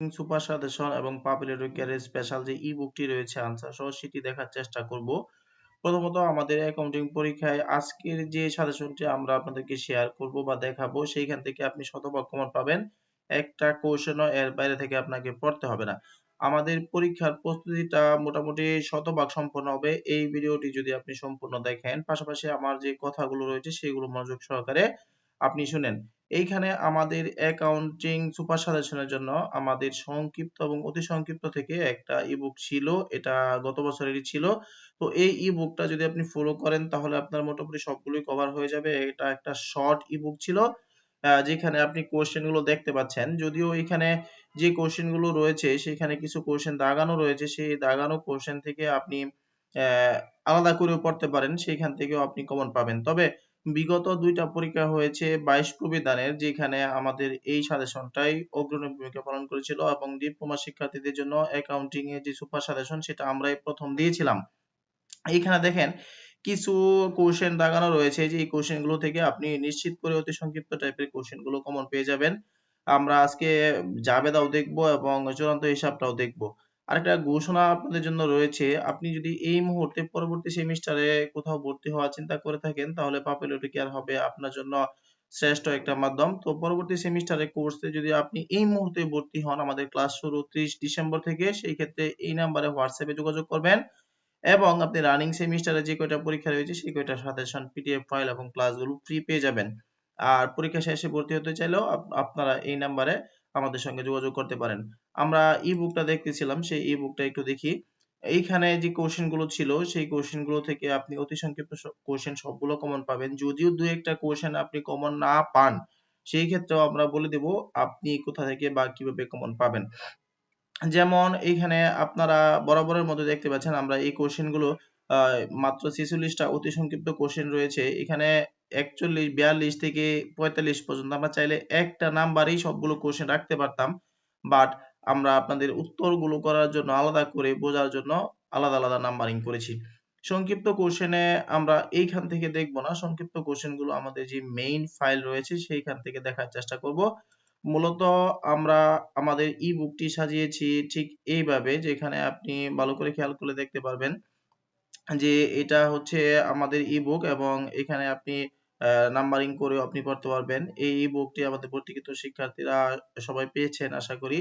Super suggestion এবং পাপুলার career special যে ই-বুকটি রয়েছে আনসার সহ সেটি দেখার চেষ্টা করব। প্রথমত আমাদের অ্যাকাউন্টিং পরীক্ষায় আজকের যে সাজেশনটি আমরা আপনাদেরকে শেয়ার করব বা দেখাবো, সেইখান থেকে আপনি শতভাগ পাবেন। একটা কোশ্চেনও এর বাইরে থেকে আপনাকে পড়তে হবে না। আমাদের পরীক্ষার প্রস্তুতিটা মোটামুটি শতভাগ সম্পন্ন হবে। এই ভিডিওটি যদি আপনি সম্পূর্ণ দেখেন, পাশাপাশি আমার যে কথাগুলো রয়েছে, সেগুলো মনোযোগ সহকারে আপনি শুনেন। এইখানে আমাদের অ্যাকাউন্টিং সুপার সাজেশনের জন্য আমাদের সংক্ষিপ্ত এবং অতি সংক্ষিপ্ত থেকে একটা ইবুক ছিল, এটা গত বছরেরই ছিল। তো এই ইবুকটা যদি আপনি ফলো করেন, তাহলে আপনার মোটামুটি সবগুলোই কভার হয়ে যাবে। এটা একটা শর্ট ইবুক ছিল যেখানে আপনি কোশ্চেনগুলো দেখতে পাচ্ছেন। যদিও এখানে যে কোশ্চেনগুলো রয়েছে, সেখানে কিছু কোশ্চেন দাগানো রয়েছে। সেই দাগানো কোশ্চেন থেকে আপনি আলাদা করেও পড়তে পারেন। সেইখান থেকেও আপনি কমন পাবেন। তবে বিগত দুইটা পরীক্ষা হয়েছে বাইশ প্রবিধানের, যেখানে আমাদের এই সাজেশনটাই অগ্রণী ভূমিকা পালন করেছিল এবং ডিপ্লোমা শিক্ষার্থীদের জন্য অ্যাকাউন্টিং এর যে সুপার সাজেশন, সেটা আমরাই প্রথম দিয়েছিলাম। এইখানে দেখেন, কিছু কোশ্চেন দাগানো রয়েছে যে, এই কোশ্চেনগুলো থেকে আপনি নিশ্চিত করে অতি সংক্ষিপ্ত টাইপের কোশ্চেনগুলো কমন পেয়ে যাবেন। আমরা আজকে জাবেদাও দেখব এবং চূড়ান্ত হিসাবটাও দেখব। আরেকটা ঘোষণা আপনাদের জন্য রয়েছে। আপনি যদি এই মুহূর্তে পরবর্তী সেমিস্টারে কোথাও ভর্তি হওয়ার চিন্তা করে থাকেন, তাহলে পাপুলারিটি কেয়ার হবে আপনার জন্য শ্রেষ্ঠ একটা মাধ্যম। তো পরবর্তী সেমিস্টারে কোর্সে যদি আপনি এই মুহূর্তে ভর্তি হন, আমাদের ক্লাস শুরু 30 ডিসেম্বর থেকে, সেই ক্ষেত্রে এই নাম্বারে হোয়াটসঅ্যাপে যোগাযোগ করবেন এবং আপনি রানিং সেমিস্টারে যে কয়টা পরীক্ষা রয়েছে, সেই কয়টা সাজেশন পিডিএফ ফাইল এবং ক্লাসগুলো ফ্রি পেয়ে যাবেন। আর পরীক্ষা শেষে ভর্তি হতে চাইলেও আপনারা এই নাম্বারে আমাদের সঙ্গে যোগাযোগ করতে পারেন। আমরা ই বুকটা দেখতেছিলাম, সেই ই বুকটা একটু দেখি। এইখানে যে কোশ্চেনগুলো ছিল, সেই কোশ্চেনগুলো থেকে আপনি অতি সংক্ষিপ্ত কোশ্চেন সবগুলো কমন পাবেন। যদিও দু একটা কোশ্চেন আপনি কমন না পান, সেই ক্ষেত্রেও আমরা বলে দেব, আপনি কোথা থেকে বা কীভাবে কমন পাবেন। যেমন এইখানে আপনারা বরাবরের মধ্যে দেখতে পাচ্ছেন, আমরা এই কোশ্চেনগুলো মাত্র ছেচল্লিশটা অতি সংক্ষিপ্ত কোশ্চেন রয়েছে। এখানে একচল্লিশ, বিয়াল্লিশ থেকে পঁয়তাল্লিশ পর্যন্ত আমরা চাইলে একটা নাম্বারেই সবগুলো কোশ্চেন রাখতে পারতাম। বাট আমরা আপনাদের উত্তরগুলো করার জন্য, আলাদা করে বোঝার জন্য আলাদা আলাদা নাম্বারিং করেছি। সংক্ষিপ্ত কোশ্চেনে আমরা এইখান থেকে দেখব না। সংক্ষিপ্ত কোশ্চেনগুলো আমাদের যে মেইন ফাইল রয়েছে, সেইখান থেকে দেখার চেষ্টা করব। মূলত আমরা আমাদের ই বুকটি সাজিয়েছি ঠিক এইভাবে, যেখানে আপনি ভালো করে খেয়াল করে দেখতে পারবেন যে এটা হচ্ছে আমাদের ই বুক এবং এখানে আপনি নাম্বারিং করেও আপনি পড়তে পারবেন। এই বুকটি আমাদের ভর্তিকৃত শিক্ষার্থীরা সবাই পেয়েছেন, আশা করি।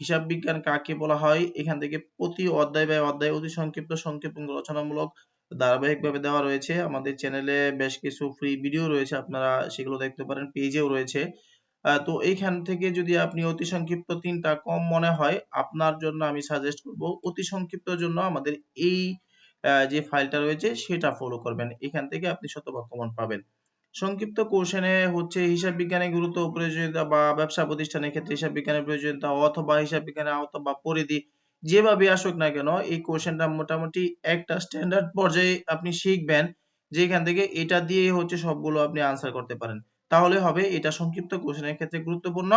হিসাব বিজ্ঞান কাকে বলা হয়? এখান থেকে প্রতি অধ্যায় বা অধ্যায় অতি সংক্ষিপ্ত সংক্ষেপ রচনামূলক ধারাবাহিকভাবে দেওয়া রয়েছে। আমাদের চ্যানেলে বেশ কিছু ফ্রি ভিডিও রয়েছে, আপনারা সেগুলো দেখতে পারেন পেজেও রয়েছে। তো এইখান থেকে যদি আপনি অতি সংক্ষিপ্ত তিনটা কম মনে হয়, আপনার জন্য আমি সাজেস্ট করব অতি সংক্ষিপ্ত জন্য আমাদের এই যে ফাইলটা রয়েছে, সেটা ফলো করবেন। এখান থেকে আপনি শতভাগ কমন পাবেন। সংক্ষিপ্ত কোশ্চেনে হচ্ছে হিসাব বিজ্ঞানের গুরুত্ব প্রয়োজনীয়তা বা ব্যবসা প্রতিষ্ঠানের ক্ষেত্রে হিসাব বিজ্ঞানের প্রয়োজনীয়তা অথবা হিসাব বিজ্ঞানের অথবা পরিধি যেভাবে আসুক না কেন, এই কোশ্চেনটা মোটামুটি একটা স্ট্যান্ডার্ড পর্যায়ে আপনি শিখবেন, যেখান থেকে এটা দিয়ে হচ্ছে সবগুলো আপনি আনসার করতে পারেন। তাহলে হবে এটা সংক্ষিপ্ত কোশ্চেনের ক্ষেত্রে গুরুত্বপূর্ণ।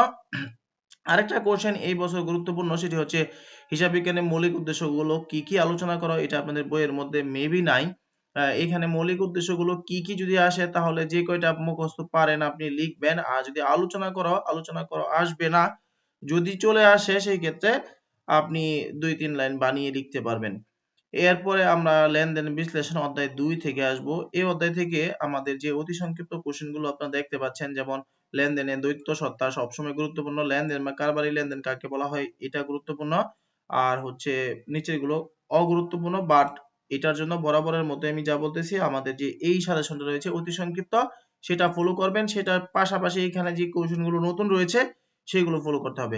আরেকটা কোশ্চেন এই বছর গুরুত্বপূর্ণ, সেটি হচ্ছে হিসাব বিজ্ঞানের মৌলিক উদ্দেশ্যগুলো কি কি আলোচনা করা এটা আপনাদের বইয়ের মধ্যে মেবি নাই। এখানে মৌলিক উদ্দেশ্যগুলো কি কি যদি আসে তাহলে যে কয়টা মুখস্থ পারেন আপনি লিখবেন। আর যদি আলোচনা করো আলোচনা করো, আসবে না। যদি চলে আসে, সেই ক্ষেত্রে আপনি দুই, তিন লাইন বানিয়ে লিখতে পারবেন। এরপরে আমরা লেনদেন বিশ্লেষণ অধ্যায় দুই থেকে আসব। এই অধ্যায় থেকে আমাদের যে অতি সংক্ষিপ্ত কোশ্চেনগুলো আপনারা দেখতে পাচ্ছেন, যেমন লেনদেনের দ্বৈত সত্তা সবসময় গুরুত্বপূর্ণ। লেনদেন বা কারবারি লেনদেন কাকে বলা হয়, এটা গুরুত্বপূর্ণ। আর হচ্ছে নিচেরগুলো অগুরুত্বপূর্ণ বাট এটার জন্য বরাবরের মতো আমি যা বলতেছি, আমাদের যে এই সাজেশনটা রয়েছে অতি সংক্ষিপ্ত, সেটা ফলো করবেন, সেটার পাশাপাশি এখানে যে কোশ্চেনগুলো নতুন রয়েছে, সেগুলো ফলো করতে হবে।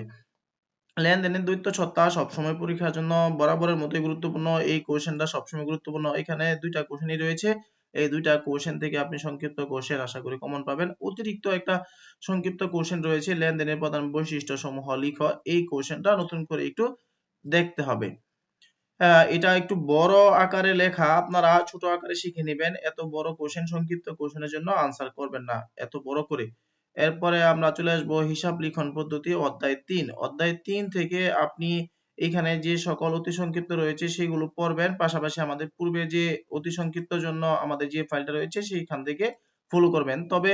লেনদেনের দ্বৈত সত্তা সবসময় পরীক্ষার জন্য বরাবরের মতোই গুরুত্বপূর্ণ, এই কোশ্চেনটা সবসময় গুরুত্বপূর্ণ। এখানে দুইটা কোশ্চেনই রয়েছে, এই দুইটা কোশ্চেন থেকে আপনি সংক্ষিপ্ত কোশ্চেন আশা করি কমন পাবেন। অতিরিক্ত একটা সংক্ষিপ্ত কোশ্চেন রয়েছে, লেনদেনের প্রধান বৈশিষ্ট্য সমূহ লিখ, এই কোশ্চেনটা নতুন করে একটু দেখতে হবে। এটা একটু বড় আকারে লেখা, আপনারা ছোট আকারে শিখে নেবেন। এত বড় কোশ্চেন সংক্ষিপ্ত কোশ্চেনের জন্য আনসার করবেন না, এত বড় করে। এরপরে আমরা চলে আসব হিসাব লিখন পদ্ধতি, অধ্যায় তিন। অধ্যায় তিন থেকে আপনি এখানে যে সকল অতি সংক্ষিপ্ত রয়েছে, সেগুলো পড়বেন। পাশাপাশি আমাদের পূর্বে যে অতি সংক্ষিপ্ত জন্য আমাদের যে ফাইলটা রয়েছে, সেইখান থেকে ফলো করবেন। তবে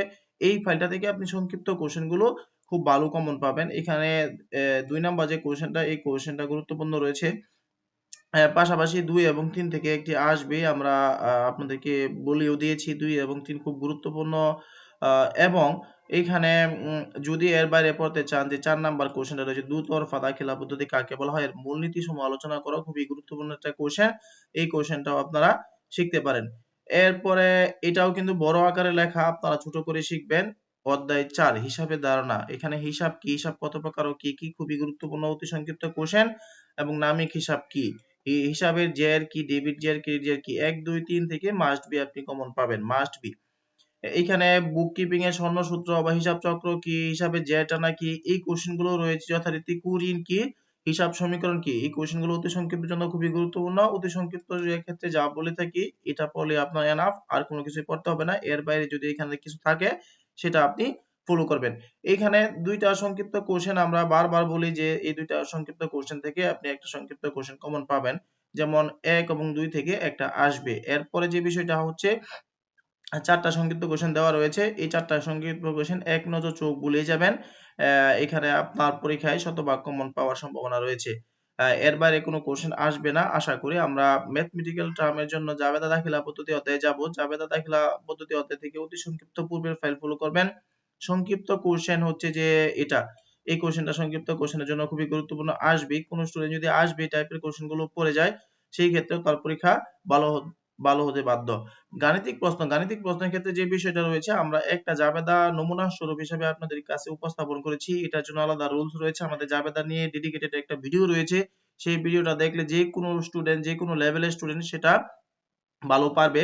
এই ফাইলটা থেকে আপনি সংক্ষিপ্ত কোশ্চেনগুলো খুব ভালো কমন পাবেন। এখানে দুই নাম্বার যে কোশ্চেনটা এই কোশ্চেনটা গুরুত্বপূর্ণ রয়েছে। পাশাপাশি দুই এবং তিন থেকে একটি আসবে। আমরা আপনাদেরকে বলেও দিয়েছি দুই এবং তিন খুব গুরুত্বপূর্ণ। এবং এখানে যদি এর বাইরে পড়তে চান যে চার নাম্বার কোশ্চেনটা রয়েছে দুতরফা দাখিলা পদ্ধতি কাকে বলা হয়, এর মূলনীতি সমূহ আলোচনা করা, খুবই গুরুত্বপূর্ণ একটা কোশ্চেন এই কোশ্চেনটাও আপনারা শিখতে পারেন। এরপরে এটাও কিন্তু বড় আকারে লেখা, আপনারা ছোট করে শিখবেন। অধ্যায় চার হিসাবে ধারণা। এখানে হিসাব কি? হিসাব কত প্রকার ও কি কি? খুবই গুরুত্বপূর্ণ, অতি সংক্ষিপ্ত কোশ্চেন এবং নামিক হিসাব কি? হিসাবের জের কি ডেবিট জের ক্রেডিট জের কি, এক, দুই, তিন থেকে মাস্ট বি আপনি কমন পাবেন মাস্ট বি এইখানে বুক কিপিং এর স্বর্ণসূত্র বা হিসাব চক্র কি হিসাবে জেটা নাকি, এই কোশ্চেনগুলো রয়েছে যথারীতি কুরিন কি, হিসাব সমীকরণ কি, এই কোশ্চেনগুলো অতি সংক্ষিপ্তের জন্য খুবই গুরুত্বপূর্ণ। অতি সংক্ষিপ্ত ক্ষেত্রে যা বলে থাকি, এটা পড়লে আপনার এনাফ আর কোনো কিছু পড়তে হবে না। এর বাইরে যদি এখানে কিছু থাকে, সেটা আপনি ফলো করবেন। এখানে দুইটা সংক্ষিপ্ত কোশ্চেন আমরা বারবার বলি যে, এই দুইটা সংক্ষিপ্ত কোশ্চেন থেকে আপনি একটা সংক্ষিপ্ত কোশ্চেন কমন পাবেন। যেমন এক এবং দুই থেকে একটা আসবে। এরপরে যে বিষয়টা হচ্ছে, চারটা সংক্ষিপ্ত কোশ্চেন দেওয়া রয়েছে। এই চারটা সংক্ষিপ্ত কোশ্চেন এক নজর চোখ বুলিয়ে যাবেন। এখানে আপনার পরীক্ষায় শতভাগ কমন পাওয়ার সম্ভাবনা রয়েছে। এর বাইরে কোনো কোশ্চেন আসবে না। আশা করি আমরা ম্যাথমেটিক্যাল টার্মের জন্য জাবেদা দাখিলা পদ্ধতি অধ্যায়ে যাব। জাবেদা দাখিলা পদ্ধতি অধ্যায় থেকে অতি সংক্ষিপ্ত পূর্বের ফাইল ফলো করবেন। সংক্ষিপ্ত কোশ্চেন হচ্ছে যে এটা। এই কোশ্চেনটা সংক্ষিপ্ত কোশ্চেনের জন্য খুবই গুরুত্বপূর্ণ। আসবে, কোন স্টুডেন্ট যদি আসবে টাইপের কোশ্চেনগুলো পড়ে যায়, সেই ক্ষেত্রে তার পরীক্ষা ভালো ভালো হতে বাধ্য। গাণিতিক প্রশ্ন, গাণিতিক প্রশ্নের ক্ষেত্রে যে বিষয়টা রয়েছে, আমরা একটা জাবেদা নমুনা স্বরূপ হিসেবে আপনাদের কাছে উপস্থাপন করেছি। এটার জন্য আলাদা রুলস রয়েছে। আমাদের জাবেদা নিয়ে ডেডিকেটেড একটা ভিডিও রয়েছে। সেই ভিডিওটা দেখলে যে কোনো স্টুডেন্ট যে কোনো লেভেলের স্টুডেন্ট সেটা ভালো পারবে।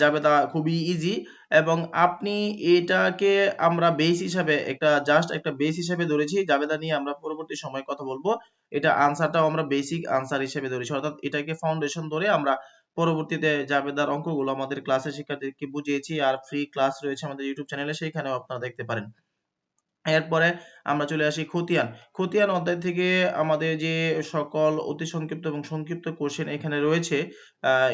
জাবেদা খুবই ইজি এবং আপনি এটাকে আমরা বেস হিসাবে একটা জাস্ট একটা বেস হিসাবে ধরেছি জাবেদা নিয়ে আমরা পরবর্তী সময় কথা বলব। এটা আনসারটাও আমরা বেসিক আনসার হিসেবে ধরেছি, অর্থাৎ এটাকে ফাউন্ডেশন ধরে আমরা পরবর্তীতে জাবেদার অঙ্কগুলো আমাদের ক্লাসের শিক্ষার্থীদেরকে বুঝিয়েছি, আর ফ্রি ক্লাস রয়েছে আমাদের ইউটিউব চ্যানেলে সেখানেও আপনারা দেখতে পারেন। এরপরে আমরা চলে আসি খতিয়ান। খতিয়ান অধ্যায় থেকে আমাদের যে সকল অতি সংক্ষিপ্ত এবং সংক্ষিপ্ত কোশ্চেন এখানে রয়েছে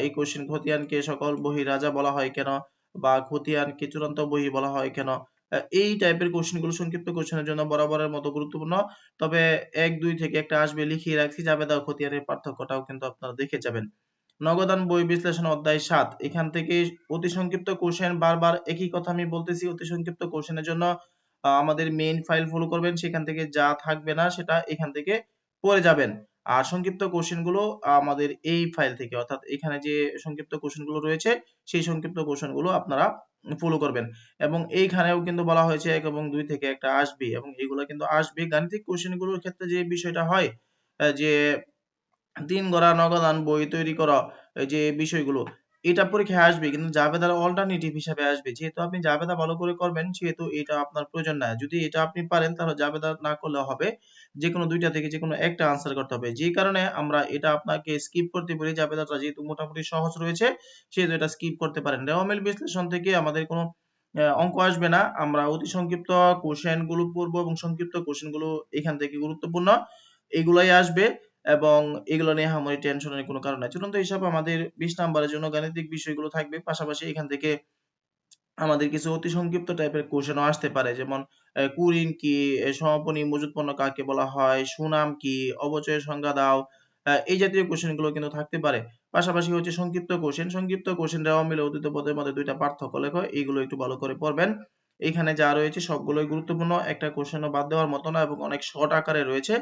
এই কোশ্চেন খতিয়ানকে সকল বহি রাজা বলা হয় কেন? বা খতিয়ানকে চূড়ান্ত বহি বলা হয় কেন? এই টাইপের কোশ্চেনগুলো সংক্ষিপ্ত কোশ্চেনের জন্য বরাবরের মতো গুরুত্বপূর্ণ। তবে এক, দুই থেকে একটা আসবে, লিখিয়ে রাখছি, যাবে দাও খতিয়ানের পার্থক্যটাও কিন্তু আপনারা দেখে যাবেন। নগদান বই বিশ্লেষণ অধ্যায় সাত। এখান থেকে অতি সংক্ষিপ্ত কোশ্চেন বারবার একই কথা আমি বলতেছি, অতি সংক্ষিপ্ত কোশ্চেনের জন্য আমাদের মেইন ফাইল ফলো করবেন, সেখান থেকে যা থাকবে না সেটা এখান থেকে পড়ে যাবেন। আর সংক্ষিপ্ত কোশ্চেনগুলো আমাদের এই ফাইল থেকে, অর্থাৎ এখানে যে সংক্ষিপ্ত কোশ্চেনগুলো রয়েছে, সেই সংক্ষিপ্ত কোশ্চেনগুলো আপনারা ফলো করবেন। এবং এইখানেও কিন্তু বলা হয়েছে এক এবং দুই থেকে একটা আসবে, এবং এগুলো কিন্তু আসবে। গাণিতিক কোশ্চেনগুলোর ক্ষেত্রে যে বিষয়টা হয় যে তিন গড়া নগদান বই তৈরি করা, এই যে বিষয়গুলো এটা পরীক্ষায় আসবে, কিন্তু জাবেদার অল্টারনেটিভ হিসাবে আসবে। যেহেতু আপনি জাবেদা ভালো করে করবেন, সেহেতু এটা আপনার প্রয়োজন না। যদি এটা আপনি পারেন, তাহলে জাবেদা না করলে হবে যে কোনো দুইটা থেকে যে কোনো একটা আনসার করতে হবে। যে কারণে আমরা এটা আপনাকে স্কিপ করতে বলি, জাবেদাটা যেহেতু মোটামুটি সহজ রয়েছে, সেহেতু এটা স্কিপ করতে পারেন। রেওয়ামিল বিশ্লেষণ থেকে আমাদের কোনো অঙ্ক আসবে না। আমরা অতি সংক্ষিপ্ত কোশ্চেনগুলো পড়ব এবং সংক্ষিপ্ত কোশ্চেনগুলো এখান থেকে গুরুত্বপূর্ণ, এগুলাই আসবে। এবং এগুলো নিয়ে আহামরি টেনশনের কোনো কারণ নাই। চূড়ান্ত হিসাব আমাদের বিশ নাম্বারের জন্য গাণিতিক বিষয়গুলো থাকবে। পাশাপাশি এখান থেকে আমাদের কিছু অতি সংক্ষিপ্ত টাইপের কোশ্চেনও আসতে পারে। যেমন কুরিন কি? সমাপনী মজুদ পণ্য কাকে বলা হয়? সুনাম কি? অবচয়ের সংজ্ঞা দাও। এই জাতীয় কোশ্চেনগুলো কিন্তু থাকতে পারে। পাশাপাশি হচ্ছে সংক্ষিপ্ত কোশ্চেন সংক্ষিপ্ত কোশ্চেন দেওয়া মিলে অতীত পদের মধ্যে দুইটা পার্থক্য। লেখো, এইগুলো একটু ভালো করে পড়বেন। এখানে যা রয়েছে সবগুলোই গুরুত্বপূর্ণ। একটা কোশ্চেনও বাদ দেওয়ার মতো না এবং অনেক শর্ট আকারে রয়েছে।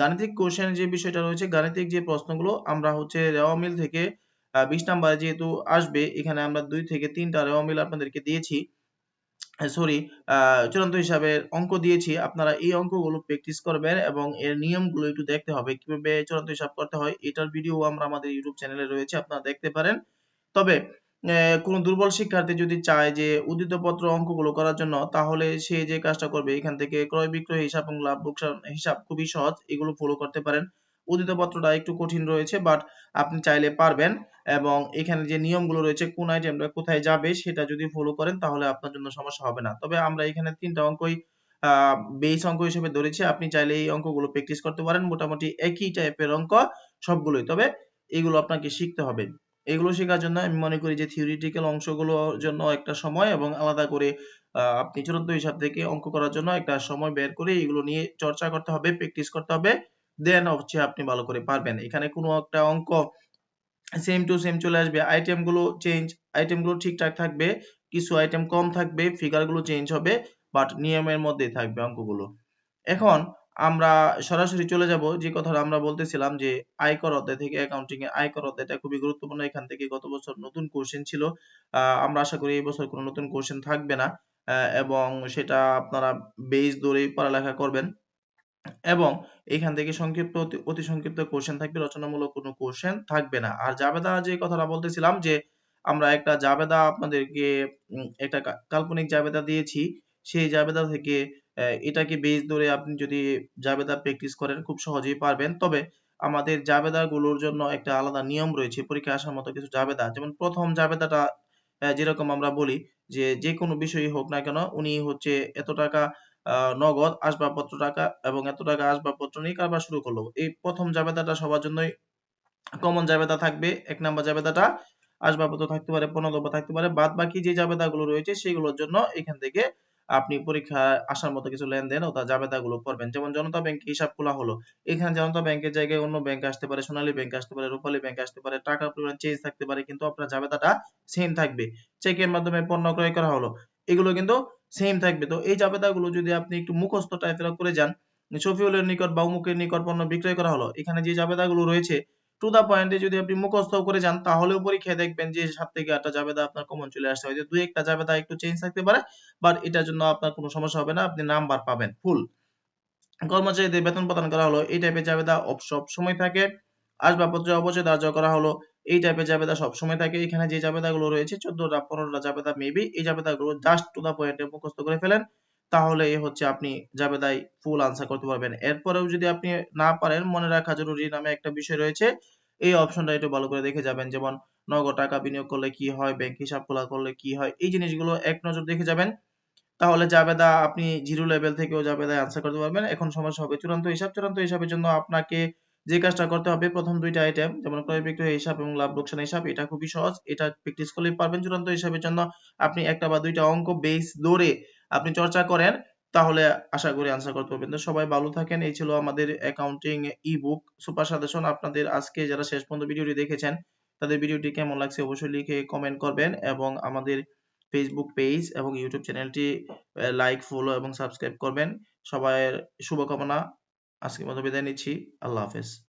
গাণিতিক কোশ্চেন যে বিষয়টা রয়েছে, গাণিতিক যে প্রশ্নগুলো, আমরা হচ্ছে রেওয়া মিল থেকে বিশ নাম্বারে যেহেতু আসবে, এখানে আমরা দুই থেকে তিনটা রেওয়া মিল আপনাদেরকে দিয়েছি। সরি চূড়ান্ত হিসাবে অঙ্ক দিয়েছি। আপনারা এই অঙ্কগুলো প্র্যাকটিস করবেন এবং এর নিয়মগুলো একটু দেখতে হবে। কীভাবে চূড়ান্ত হিসাব করতে হয়, এটার ভিডিও আমরা আমাদের ইউটিউব চ্যানেলে রয়েছে, আপনারা দেখতে পারেন। তবে কোনো দুর্বল শিক্ষার্থী যদি চায় যে উদ্ধৃত পত্র অঙ্কগুলো করার জন্য, তাহলে সে যে কাজটা করবে, এখান থেকে ক্রয় বিক্রয় হিসাব এবং লাভ লোকসান হিসাব খুবই সহজ, এগুলো ফলো করতে পারেন। উদ্ধৃত পত্রটা একটু কঠিন রয়েছে বাট আপনি চাইলে পারবেন এবং এখানে যে নিয়মগুলো রয়েছে, কোন আইটেমটা কোথায় যাবে সেটা যদি ফলো করেন, তাহলে আপনার জন্য সমস্যা হবে না। তবে আমরা এখানে তিনটা অঙ্কই বেস অঙ্ক হিসেবে ধরেছি, আপনি চাইলে এই অঙ্কগুলো প্র্যাকটিস করতে পারেন। মোটামুটি একই টাইপের অঙ্ক সবগুলোই, তবে এগুলো আপনাকে শিখতে হবে। এগুলো শেখার জন্য আমি মনে করি যে থিওরিটিক্যাল অংশগুলোর জন্য একটা সময় এবং আলাদা করে আপনি চূড়ান্ত হিসাব থেকে অঙ্ক করার জন্য একটা সময় বের করে এগুলো নিয়ে চর্চা করতে হবে প্র্যাকটিস করতে হবে। দেন হচ্ছে আপনি ভালো করে পারবেন। এখানে কোনো একটা অঙ্ক সেম টু সেম চলে আসবে। আইটেমগুলো চেঞ্জ আইটেমগুলো ঠিকঠাক থাকবে, কিছু আইটেম কম থাকবে ফিগারগুলো চেঞ্জ হবে বাট নিয়মের মধ্যেই থাকবে অঙ্কগুলো। এখন আমরা সরাসরি চলে যাব যে কথাটা আমরা বলতেছিলাম যে আয়কর অধ্যায় থেকে অ্যাকাউন্টিং এ আয়কর অধ্যায়টা খুবই গুরুত্বপূর্ণ। এখান থেকে গত বছর নতুন কোশ্চেন ছিল। আমরা আশা করি এই বছর কোনো নতুন কোশ্চেন থাকবে না। এবং সেটা আপনারা বেস ধরেই পড়ালেখা করবেন। এবং এখান থেকে সংক্ষিপ্ত অতি, সংক্ষিপ্ত কোশ্চেন থাকবে। রচনামূলক কোনো কোশ্চেন থাকবে না। আর জাবেদা যে কথাটা বলতেছিলাম যে আমরা একটা জাবেদা আপনাদেরকে একটা কাল্পনিক জাবেদা দিয়েছি। সেই জাবেদা থেকে এটাকে বেস ধরে আপনি যদি জাবেদা প্র্যাকটিস করেন, খুব সহজেই পারবেন। তবে আমাদের জাবেদা গুলোর জন্য একটা আলাদা নিয়ম রয়েছে পরীক্ষা আসার মতো কিছু জাবেদা। যেমন প্রথম জাবেদাটা যেরকম আমরা বলি যে যে কোনো বিষয়ই হোক না কেন, উনি হচ্ছে এত টাকা নগদ আসবাবপত্র টাকা এবং এত টাকা আসবাবপত্র নিয়ে কারবার শুরু করল। এই প্রথম জাবেদাটা সবার জন্যই কমন জাবেদা থাকবে। এক নাম্বার জাবেদাটা আসবাবপত্র থাকতে পারে, পণ্যদ্রব্য থাকতে পারে। বাদ বাকি যে জাবেদাগুলো রয়েছে, সেগুলোর জন্য এখান থেকে আপনি পরীক্ষায় আসার মতো কিছু লেনদেন ও তার জাবেদাগুলো পড়বেন যেমন জনতা ব্যাংক হিসাব খোলা হলো। এখানে জনতা ব্যাংকের জায়গায় অন্য ব্যাংক আসতে পারে, সোনালী ব্যাংক আসতে পারে, রূপালী ব্যাংক আসতে পারে টাকার পরিমাণ চেঞ্জ থাকতে পারে, কিন্তু আপনার জাবেদাটা সেম থাকবে। চেকের মাধ্যমে পণ্য ক্রয় করা হলো। এগুলো কিন্তু সেম থাকবে। তো এই জাবেদাগুলো যদি আপনি একটু মুখস্থ টাইপের করে যান, শফিউলের নিকট বা অমুকের নিকট পণ্য বিক্রয় করা হলো, এখানে যে জাবেদাগুলো রয়েছে টু দা পয়েন্টে যদি আপনি মুখস্থ করে যান তাহলেও পরীক্ষায় দেখবেন যে সাত থেকে আটটা জাবেদা আপনার কমন চলে আসছে। হয়তো দুই একটা জাবেদা একটু চেঞ্জ থাকতে পারে বাট এটার জন্য আপনার কোনো সমস্যা হবে না, আপনি নাম্বার পাবেন ফুল কর্মচারীদের বেতন প্রদান করা হলো, এই টাইপের জাবেদা সব সময় থাকে। আসবাবপত্র অবশ্যই ধার্য করা হলো, এই টাইপের জাবেদা সব সময় থাকে। এখানে যে জাবেদাগুলো রয়েছে, চোদ্দটা পনেরোটা জাবেদা মেবি এই জাবেদাগুলো জাস্ট টু দা পয়েন্টে মুখস্থ করে ফেলেন। তাহলে হচ্ছে আপনি জাবেদায় ফুল আনসার করতে পারবেন। এরপরেও যদি আপনি না পারেন, মনে রাখা জরুরি নামে একটা বিষয় রয়েছে। এই অপশনটা একটু ভালো করে দেখে যাবেন। যেমন নগদ টাকা বিনিয়োগ করলে কি হয় ব্যাংক হিসাব খোলা করলে কি হয়, এই জিনিসগুলো এক নজর দেখে যাবেন। তাহলে জাবেদা আপনি জিরো লেভেল থেকেও জাবেদায় আনসার করতে পারবেন। এখন সমস্যা হবে চূড়ান্ত হিসাব। চূড়ান্ত হিসাবের জন্য আপনাকে যে কাজটা করতে হবে, প্রথম দুইটা আইটেম যেমন ক্রয় বিক্রয় হিসাব এবং লাভ লোকসান হিসাব, এটা খুবই সহজ। এটা প্র্যাকটিস করলেই পারবেন চূড়ান্ত হিসাবের জন্য। আপনি একটা বা দুইটা অঙ্ক বেস ধরে আপনি চর্চা করেন, তাহলে আশা করি আনসার করতে পারবেন। তো সবাই ভালো থাকেন। এই ছিল আমাদের অ্যাকাউন্টিং ই বুক সুপার সাজেশন আপনাদের আজকে যারা শেষ পর্যন্ত ভিডিওটি দেখেছেন, তাদের ভিডিওটি কেমন লাগছে অবশ্যই লিখে কমেন্ট করবেন এবং আমাদের ফেসবুক পেজ এবং ইউটিউব চ্যানেলটি লাইক ফলো এবং সাবস্ক্রাইব করবেন। সবাই শুভকামনা। আজকের মতো বিদায় নিচ্ছি। আল্লাহ হাফেজ।